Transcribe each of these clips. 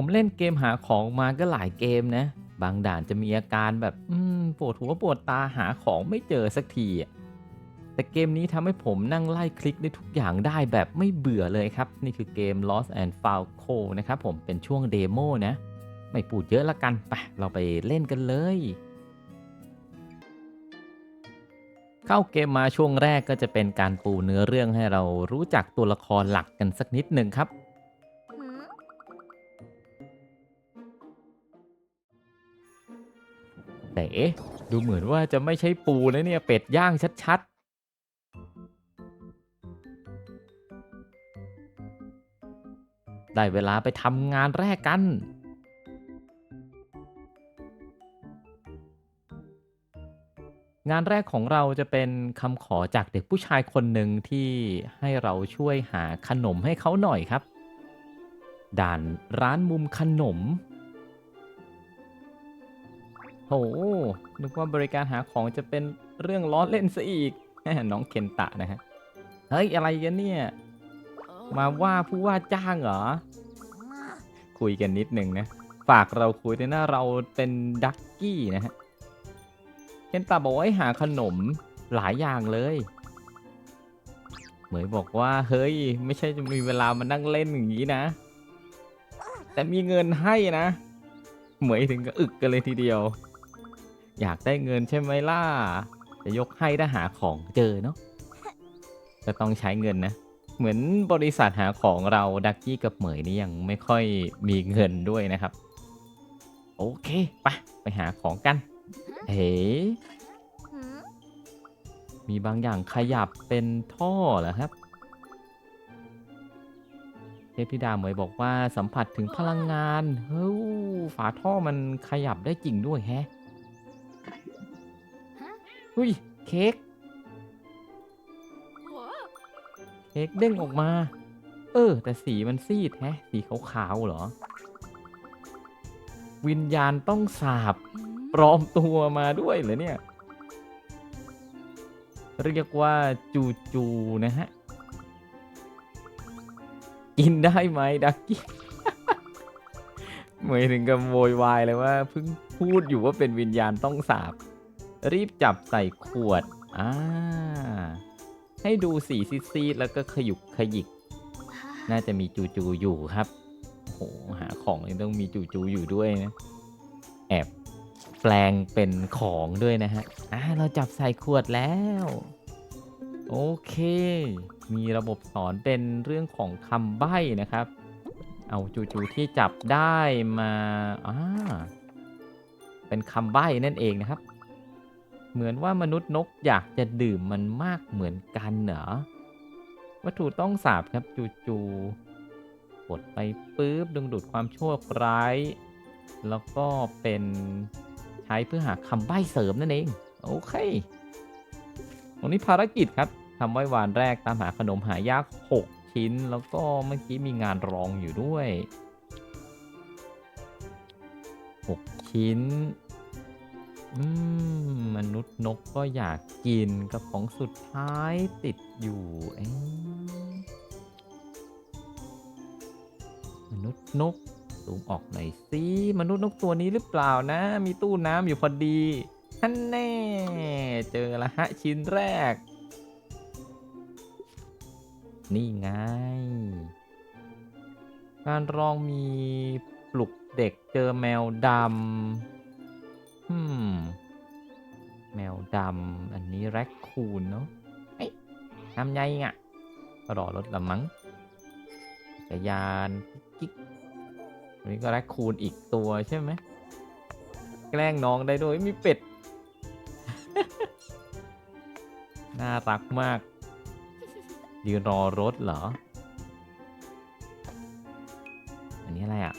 ผมเล่นเกมหาของมาก็หลายเกมนะ บางด่านจะมีอาการแบบปวดหัวปวดตาหาของไม่เจอสักทีอะแต่เกมนี้ทำให้ผมนั่งไล่คลิกได้ทุกอย่างได้แบบไม่เบื่อเลยครับ นี่คือเกม Lost and Found Co นะครับผมเป็นช่วงเดโมนะ ไม่พูดเยอะละกันไปเราไปเล่นกันเลย เข้าเกมมาช่วงแรกก็จะเป็นการปูเนื้อเรื่องให้เรารู้จักตัวละครหลักกันสักนิดหนึ่งครับ เอ๊ะ ดูเหมือนว่าจะไม่ใช่ปูนะเนี่ย เป็ดย่างชัดๆ ได้เวลาไปทำงานแรกกัน งานแรกของเราจะเป็นคำขอจากเด็กผู้ชายคนหนึ่งที่ให้เราช่วยหาขนมให้เขาหน่อยครับ ด่านร้านมุมขนม โห นึกว่าบริการหาของจะเป็นเรื่องล้อเล่นซะอีก น้องเคนตะนะฮะ เฮ้ย อะไรกันเนี่ย มาว่าผู้ว่าจ้างเหรอ คุยกันนิดนึงนะ ฝากเราคุยด้วยนะเราเป็นดักกี้นะฮะ เคนตาบอกว่าหาขนมหลายอย่างเลย เหมยบอกว่า เฮ้ย ไม่ใช่จะมีเวลามานั่งเล่นอย่างนี้นะ แต่มีเงินให้นะ เหมยถึงกับอึกกันเลยทีเดียว อยากได้เงินใช่ไหมล่ะ จะยกให้ถ้าหาของเจอเนาะก็ต้องใช้เงินนะ เหมือนบริษัทหาของเราดักกี้กับเหมยนี่ยังไม่ค่อยมีเงินด้วยนะครับ โอเคไปไปหาของกัน เฮ้มีบางอย่างขยับเป็นท่อเหรอครับ เทพธิดาเหมยบอกว่าสัมผัสถึงพลังงาน เฮ้ยฝาท่อมันขยับได้จริงด้วยแฮะ หุยเค้กเค้กเด้งออกมา เออ แต่สีมันซีดแฮะ สีขาวๆเหรอ วิญญาณต้องสาบปลอมตัวมาด้วยเหรอเนี่ย เรียกว่าจูจูนะฮะ กินได้ไหมดักกี้เหมือนถึงกับโวยวายเลยว่าเพิ่งพูดอยู่ว่าเป็นวิญญาณต้องสาบ รีบจับใส่ขวด อ่า ให้ดูสีซีดๆแล้วก็ขยุกขยิก น่าจะมีจูจูอยู่ครับโหหาของยังต้องมีจูจูอยู่ด้วยนะ แอบแปลงเป็นของด้วยนะฮะ อ่า เราจับใส่ขวดแล้ว โอเค มีระบบสอนเป็นเรื่องของคำใบ้นะครับ เอาจูจูที่จับได้มา อ่า เป็นคำใบ้นั่นเองนะครับ เหมือนว่ามนุษย์นกอยากจะดื่มมันมากเหมือนกันเหรอวัตถุต้องสาบครับจูจูกดไปปุ๊บดึงดูดความชั่วร้าย แล้วก็เป็นใช้เพื่อหาคำใบ้เสริมนั่นเอง โอเคตรงนี้ภารกิจครับทำไว้วานแรกตามหาขนมหายาก 6 ชิ้น แล้วก็เมื่อกี้มีงานรองอยู่ด้วย 6 ชิ้น อืมมนุุษย์นกก็อยากกินกับของสุดท้ายติดอยู่มนุษย์นกซูมออกหน่อยสิมนุษย์นกตัวนี้หรือเปล่านะ มีตู้น้ำอยู่พอดีฮันแน่ เจอละฮะชิ้นแรก นี่ไง การรองมีปลุกเด็กเจอแมวดำฮึม แมวดำ อันนี้แร็คคูนเนาะเอ้ยทำไงอะรอรถละมั้งจักรยานกิ๊กอันนี้ก็แร็คคูนอีกตัวใช่ไหมแกล้งน้องได้ด้วยมีเป็ด น่ารักมากยืนรอรถเหรอ อันนี้อะไรอะ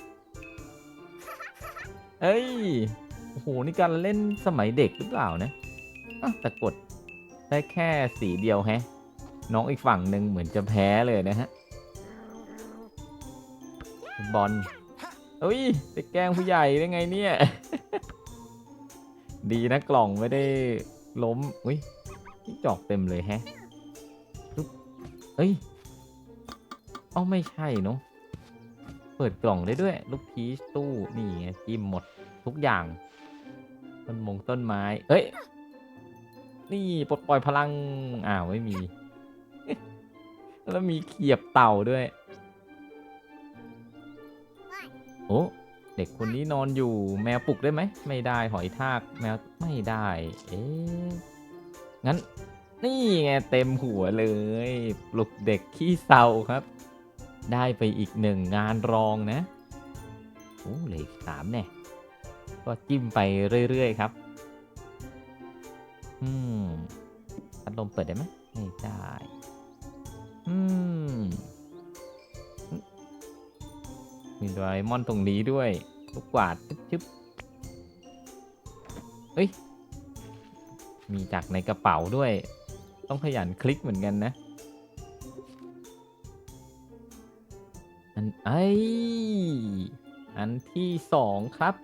เอ้ยโอ้โห นี่การเล่นสมัยเด็กหรือเปล่านะอ้าวแต่กดได้แค่สีเดียวแฮะ น้องอีกฝั่งหนึ่งเหมือนจะแพ้เลยนะฮะ บอลเอ้ยไปแกล้งผู้ใหญ่ได้ไงเนี่ย ดีนะกล่องไม่ได้ล้ม อุ้ยจอกเต็มเลยแฮะปึ๊บเอ้ยเอ้าไม่ใช่เนาะเปิดกล่องได้ด้วย ลูกพีชตู้ นี่ไงจิ้มหมดทุกอย่าง ต้นมงต้นไม้ เอ้ย นี่ปลดปล่อยพลัง อ้าวไม่มี แล้วมีเขียบเต่าด้วย โอ้เด็กคนนี้นอนอยู่แมวปลุกได้ไหม ไม่ได้หอยทากแมวไม่ได้ เอ๊ะ งั้น นี่ไงเต็มหัวเลย ปลุกเด็กขี้เศร้าครับ ได้ไปอีกหนึ่งงานรองนะ โอ้เหลืออีกสามเนี่ย ก็จิ้มไปเรื่อยๆครับ อืมพัดลมเปิดได้ไหมไม่ได้ อืม มีดราเอมอนตรงนี้ด้วยลูกกวาดชึบชึบเฮ้ย มีจากในกระเป๋าด้วย ต้องขยันคลิกเหมือนกันนะอันไออันที่สองครับ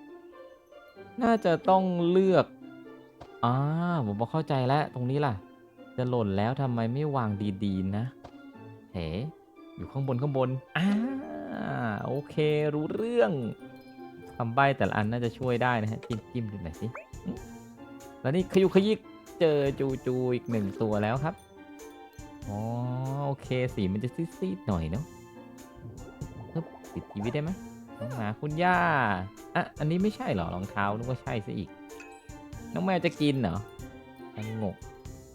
น่าจะต้องเลือกอ่าผมพอเข้าใจแล้ว ตรงนี้ล่ะ จะหล่นแล้วทำไมไม่วางดีๆนะเหอยู่ข้างบนข้างบนอ่าโอเครู้เรื่องคำใบ้แต่ละอันน่าจะช่วยได้นะฮะ จิ้มจิ้มดูหน่อยสิแล้วนี่ขยุกขยิกเจอจูจูอีกหนึ่งตัวแล้วครับอ๋อโอเคสีมันจะซีดๆหน่อยเนาะฮึบปิดทีวีได้ไหม น้องหมาคุณย่าอะอันนี้ไม่ใช่เหรอรองเท้านึกว่าใช่ซะอีก น้องแมวจะกินเหรออันงก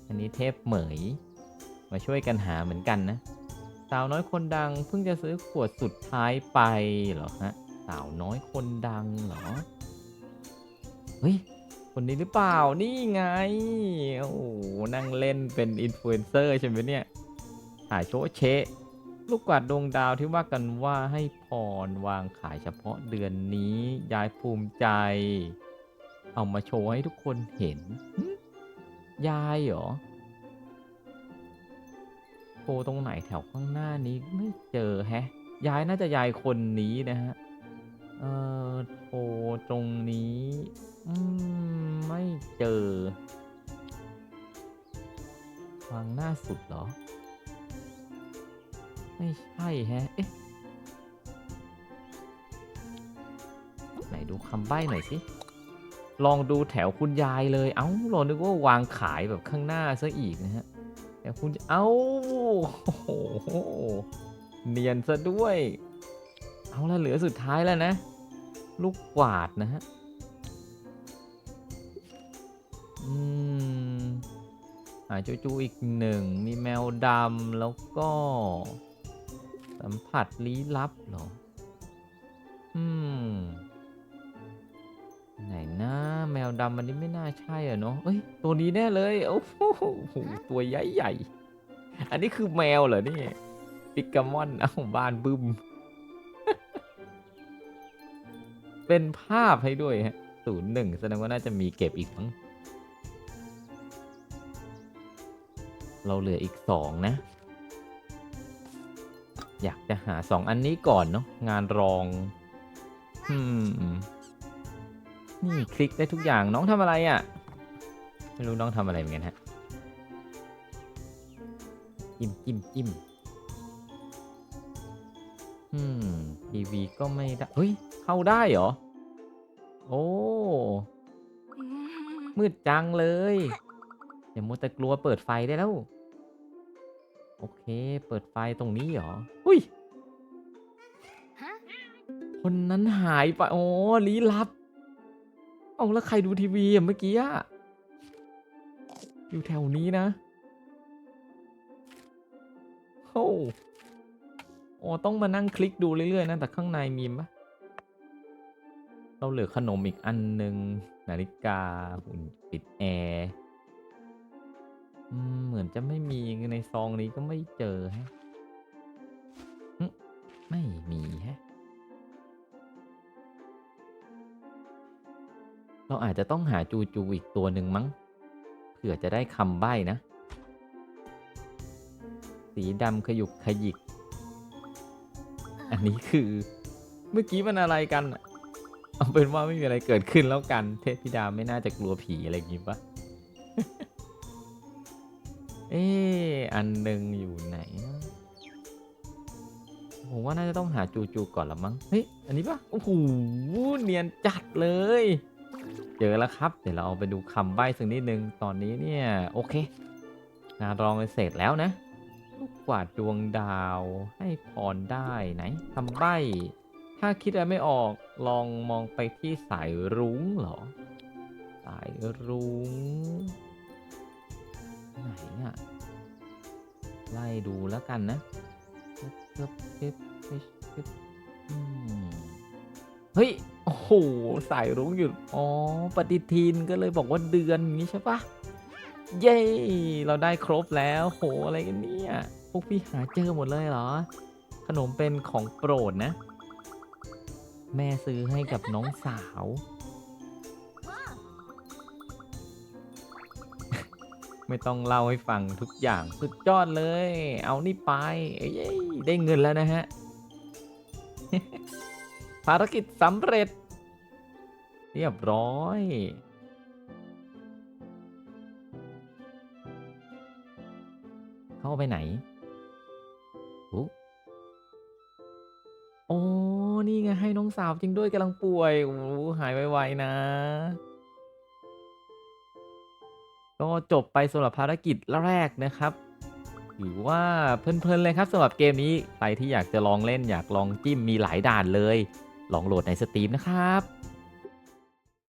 อันนี้เทปเหมย มาช่วยกันหาเหมือนกันนะ สาวน้อยคนดังเพิ่งจะซื้อขวดสุดท้ายไปเหรอฮะ สาวน้อยคนดังเหรอ เฮ้ย คนนี้หรือเปล่า นี่ไง โอ้โหนั่งเล่นเป็นอินฟลูเอนเซอร์ใช่ไหมเนี่ยถ่ายโชว์เชะ ลูกกวาดดวงดาวที่ว่ากันว่าให้พรวางขายเฉพาะเดือนนี้ยายภูมิใจ เอามาโชว์ให้ทุกคนเห็น ยายเหรอโชว์ตรงไหนแถวข้างหน้านี้ไม่เจอแฮะ ยายน่าจะยายคนนี้นะฮะ เออโชว์ตรงนี้อืมไม่เจอวางหน้าสุดเหรอ ไม่ใช่แฮะ เอ๊ะ ไหนดูคำใบ้หน่อยสิ ลองดูแถวคุณยายเลย เอ้าเรานึกว่าวางขายแบบข้างหน้าซะอีกนะฮะ แต่คุณ เอ้าโอ้โห เนียนซะด้วย เอาละเหลือสุดท้ายแล้วนะ ลูกกวาดนะฮะ อืมหาจูจูอีกหนึ่ง มีแมวดำแล้วก็ สัมผัสลี้ลับเหรอ อืม ไหนนะแมวดำมันนี้ไม่น่าใช่อะเนาะเอ้ย ตัวนี้แน่เลย โอ้โห ตัวใหญ่ใหญ่ อันนี้คือแมวเหรอนี่ปิกามอนเอ้าบ้านบึ้ม เป็นภาพให้ด้วยฮะศูนย์หนึ่งแสดงว่าน่าจะมีเก็บอีกมั้งเราเหลืออีกสองนะ อยากจะหาสองอันนี้ก่อนเนาะงานรองอืมนี่คลิกได้ทุกอย่างน้องทำอะไรอะ่ะ ไม่รู้น้องทำอะไรเหมือนกันฮะจิ้มจิ้มจิ้มอืมทีวีก็ไม่ได้เฮ้ย เข้าได้เหรอ โอ้มืดจังเลยอย่ามัวแต่กลัวเปิดไฟได้แล้ว โอเค เปิดไฟตรงนี้เหรอ อุ้ย คนนั้นหายไป โอ้ลี้ลับ เอาแล้วใครดูทีวีอะเมื่อกี้อะอยู่แถวนี้นะโอ้โอ้ต้องมานั่งคลิกดูเรื่อยๆนะ แต่ข้างในมีมะเราเหลือขนมอีกอันหนึ่งนาฬิกาหุ่นปิดแอร์ อืมเหมือนจะไม่มีในซองนี้ก็ไม่เจอฮะไม่มีฮะ เราอาจจะต้องหาจูจูอีกตัวหนึ่งมั้ง เผื่อจะได้คำใบ้นะ สีดำขยุกขยิก อันนี้คือเมื่อกี้มันอะไรกันเอาเป็นว่าไม่มีอะไรเกิดขึ้นแล้วกัน เทพธิดาไม่น่าจะกลัวผีอะไรอย่างงี้ปะ เอออันหนึ่งอยู่ไหนนะผมว่าน่าจะต้องหาจูจูก่อนละมั้ง เฮ้ย อันนี้ปะโอ้โห เนียนจัดเลย เจอแล้วครับ เดี๋ยวเราเอาไปดูคำใบ้สักนิดนึง ตอนนี้เนี่ย โอเค งานรองเสร็จแล้วนะ ลูกกวาดดวงดาวให้พรได้ไหนคำใบ้ ถ้าคิดอะไรไม่ออกลองมองไปที่สายรุ้งเหรอ สายรุ้ง ไหนอะไล่ดูแล้วกันนะชึบชึบชึบชึบชึบเฮ้ย โอ้โห สายรุ้งอยู่ อ๋อ ปฏิทินก็เลยบอกว่าเดือนอย่างนี้ใช่ปะเย้ เราได้ครบแล้ว โห อะไรกันเนี่ย พวกพี่หาเจอหมดเลยเหรอ ขนมเป็นของโปรดนะ แม่ซื้อให้กับน้องสาว ไม่ต้องเล่าให้ฟังทุกอย่างสุดยอดเลย เอานี่ไปเอ้ยได้เงินแล้วนะฮะ ภารกิจสำเร็จ เรียบร้อยเข้าไปไหนอุ๊โอ้นี่ไงให้น้องสาวจริงด้วยกำลังป่วยโอ้โหหายไวๆนะ ก็จบไปสำหรับภารกิจแรกนะครับถือว่าเพลินๆเลยครับสำหรับเกมนี้ใครที่อยากจะลองเล่นอยากลองจิ้มมีหลายด่านเลย ลองโหลดในสตรีมนะครับ